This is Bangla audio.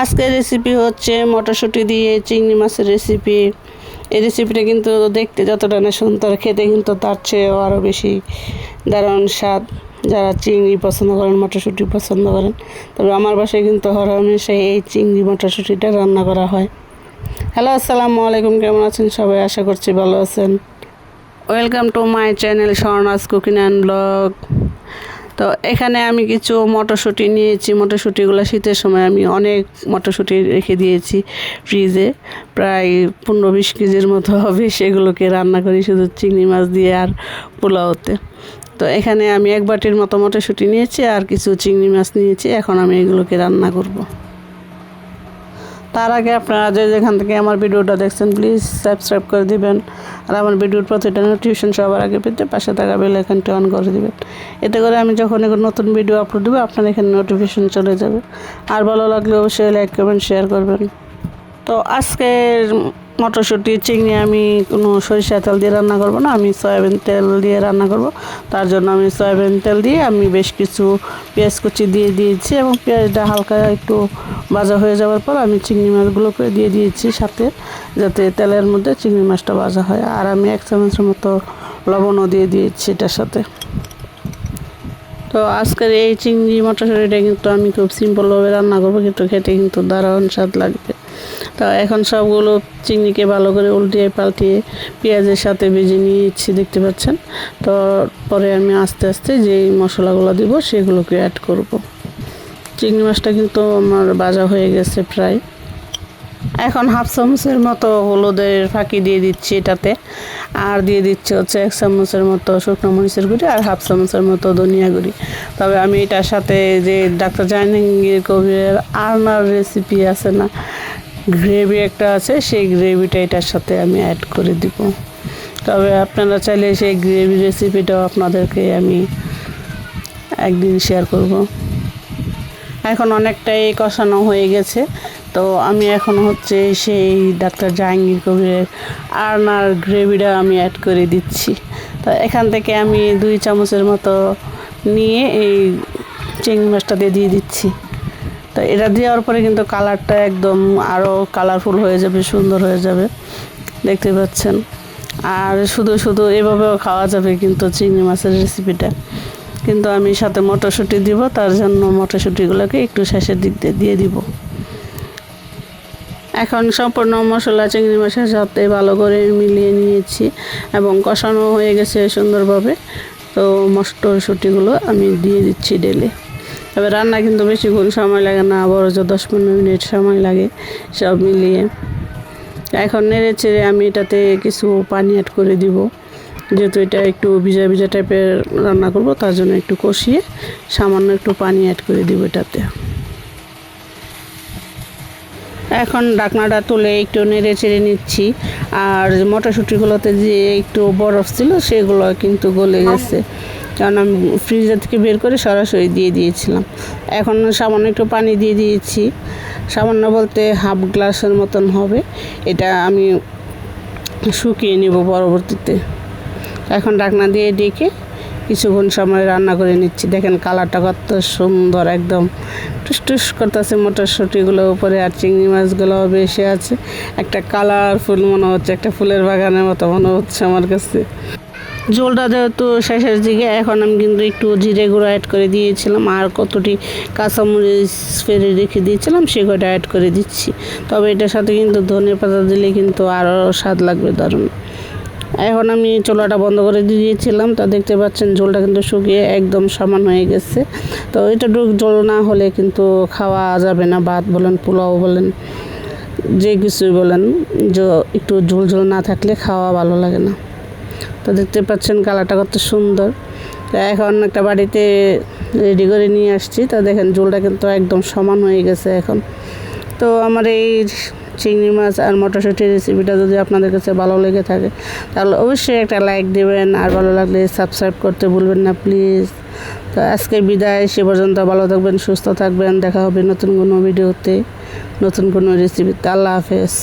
আজকের রেসিপি হচ্ছে মটরশুঁটি দিয়ে চিংড়ি মাছের রেসিপি এই রেসিপিটা কিন্তু দেখতে যতটা না সুন্দর, খেতে কিন্তু তার চেয়েও আরও বেশি দারুণ স্বাদ। যারা চিংড়ি পছন্দ করেন, মটরশুঁটি পছন্দ করেন, তবে আমার বাসায় কিন্তু হরহামেশাই এই চিংড়ি মটরশুঁটিটা রান্না করা হয়। হ্যালো, আসসালামু আলাইকুম, কেমন আছেন সবাই? আশা করছি ভালো আছেন। Welcome to my channel Swarna's cooking and blog তো এখানে আমি কিছু মটরশুঁটি নিয়েছি। মটরশুঁটিগুলো শীতের সময় আমি অনেক মটরশুঁটি রেখে দিয়েছি ফ্রিজে। প্রায় পনেরো বিশ কেজির মতো হবে সেগুলোকে রান্না করি শুধু চিংড়ি মাছ দিয়ে আর পোলাওতে। তো এখানে আমি এক বাটির মতো মটরশুঁটি নিয়েছি আর কিছু চিংড়ি মাছ নিয়েছি। এখন আমি এগুলোকে রান্না করব। তার আগে আপনারা যে যেখান থেকে আমার ভিডিওটা দেখছেন প্লিজ সাবস্ক্রাইব করে দিবেন। আর আমার ভিডিওর প্রতিটা নোটিফিকেশন সবার আগে পেতে পাশে থাকা বেল আইকনটি অন করে দিবেন। এতে করে আমি যখন এখন নতুন ভিডিও আপলোড দেবো, আপনার এখানে নোটিফিকেশন চলে যাবে। আর ভালো লাগলে অবশ্যই লাইক করবেন শেয়ার করবেন। তো আজকের মটরশুঁটি, চিংড়ি আমি কোনো সরিষা তেল দিয়ে রান্না করব না, আমি সয়াবিন তেল দিয়ে রান্না করব। তার জন্য আমি সয়াবিন তেল দিয়ে আমি বেশ কিছু পেঁয়াজ কুচি দিয়ে দিয়েছি এবং পেঁয়াজটা হালকা একটু ভাজা হয়ে যাওয়ার পর আমি চিংড়ি মাছগুলোকে দিয়ে দিয়েছি সাথে, যাতে তেলের মধ্যে চিংড়ি মাছটা ভাজা হয়। আর আমি এক চামচের মতো লবণও দিয়ে দিয়েছি এটার সাথে। তো আজকের এই চিংড়ি মটরশুঁটিটা কিন্তু আমি খুব সিম্পলভাবে রান্না করব, কিন্তু খেতে কিন্তু দারুণ স্বাদ লাগবে। তো এখন সবগুলো চিংড়িকে ভালো করে উল্টিয়ে পাল্টিয়ে পেঁয়াজের সাথে ভেজে নিয়েছি, দেখতে পাচ্ছেন? তো পরে আমি আস্তে আস্তে যেই মশলাগুলো দিব সেগুলোকে অ্যাড করব। চিংড়ি মাছটা কিন্তু আমার ভাজা হয়ে গেছে প্রায়। এখন হাফ চামচের মতো হলুদের ফাঁকি দিয়ে দিচ্ছি এটাতে। আর দিয়ে দিচ্ছি হচ্ছে এক চামচের মতো শুকনো মরিচের গুঁড়ি আর হাফ চামচের মতো ধনিয়া গুঁড়ি। তবে আমি এটার সাথে যে ডাক্তার জাহাঙ্গীর কবিরের আর্নার রেসিপি আছে না গ্রেভি একটা আছে, সেই গ্রেভিটা এটার সাথে আমি অ্যাড করে দিব। তবে আপনারা চাইলে সেই গ্রেভি রেসিপিটাও আপনাদেরকে আমি একদিন শেয়ার করব। এখন অনেকটাই কষানো হয়ে গেছে, তো আমি এখন হচ্ছে সেই ডাক্তার জাহাঙ্গীর কবিরের আর্নার গ্রেভিটা আমি অ্যাড করে দিচ্ছি। তো এখান থেকে আমি দুই চামচের মতো নিয়ে এই চিংড়ি মাছটা দিয়ে দিয়ে দিচ্ছি। তো এটা দেওয়ার পরে কিন্তু কালারটা একদম আরও কালারফুল হয়ে যাবে, সুন্দর হয়ে যাবে। দেখতে পাচ্ছেন। আর শুধু শুধু এভাবেও খাওয়া যাবে কিন্তু চিংড়ি মাছের রেসিপিটা কিন্তু আমি সাথে মটরশুঁটি দিব, তার জন্য মটরশুঁটিগুলোকে একটু শেষের দিক দিয়ে দিয়ে দিব। এখন সম্পূর্ণ মশলা চিংড়ি মাছের সাথে ভালো করে মিলিয়ে নিয়েছি এবং কষানো হয়ে গেছে সুন্দরভাবে। তো মটরশুঁটিগুলো আমি দিয়ে দিচ্ছি ডেলে তবে রান্না কিন্তু বেশিক্ষণ সময় লাগে না বড় যে দশ পনেরো মিনিট সময় লাগে সব মিলিয়ে। এখন নেড়ে চেড়ে আমি এটাতে কিছু পানি অ্যাড করে দিব। যেহেতু এটা একটু ভিজা ভিজা টাইপের রান্না করব, তার জন্য একটু কষিয়ে সামান্য একটু পানি অ্যাড করে দিব এটাতে। এখন ডাকনাটা তুলে একটু নেড়ে চেড়ে নিচ্ছি। আর মটরশুঁটিগুলোতে যে একটু বরফ ছিল, সেগুলো কিন্তু গলে গেছে। কারণ আমি ফ্রিজার থেকে বের করে সরাসরি দিয়ে দিয়েছিলাম। এখন সামান্য একটু পানি দিয়ে দিয়েছি। সামান্য বলতে হাফ গ্লাসের মতন হবে। এটা আমি শুকিয়ে নেব পরবর্তীতে। এখন ডাকনা দিয়ে ডেকে কিছুক্ষণ সময় রান্না করে নিচ্ছি। দেখেন কালারটা কত সুন্দর একদম। টুস টুস করতেছে মটরশুঁটিগুলো উপরে আর চিংড়ি মাছগুলো বেশি আছে। একটা কালারফুল মনে হচ্ছে, একটা ফুলের বাগানের মতো মনে হচ্ছে আমার কাছে। ঝোলটা যেহেতু শেষের দিকে, এখন আমি কিন্তু একটু জিরে গুঁড়ো অ্যাড করে দিয়েছিলাম, আর কতটি কাঁচামরিচ ফেরে রেখে দিয়েছিলাম সে কটা অ্যাড করে দিচ্ছি। তবে এটার সাথে কিন্তু ধনে পাতা দিলে কিন্তু আরও স্বাদ লাগবে দারুণ। এখন আমি চোলাটা বন্ধ করে দিয়েছিলাম, তা দেখতে পাচ্ছেন ঝোলটা কিন্তু শুকিয়ে একদম সমান হয়ে গেছে। তো এটাটুক জল না হলে কিন্তু খাওয়া যাবে না, ভাত বলেন, পোলাও বলেন, যে কিছুই বলেন, যে একটু ঝোল ঝোল না থাকলে খাওয়া ভালো লাগে না। তো দেখতে পাচ্ছেন কালারটা কত সুন্দর। এখন একটা বাড়িতে রেডি করে নিয়ে আসছি। তা দেখেন ঝোলটা কিন্তু একদম সমান হয়ে গেছে এখন। তো আমার এই চিংড়ি মাছ আর মটরশুঁটির রেসিপিটা যদি আপনাদের কাছে ভালো লেগে থাকে, তাহলে অবশ্যই একটা লাইক দেবেন। আর ভালো লাগলে সাবস্ক্রাইব করতে ভুলবেন না প্লিজ তো আজকে বিদায়, সে পর্যন্ত ভালো থাকবেন, সুস্থ থাকবেন। দেখা হবে নতুন কোনো ভিডিওতে নতুন কোনো রেসিপিতে আল্লাহ হাফেজ।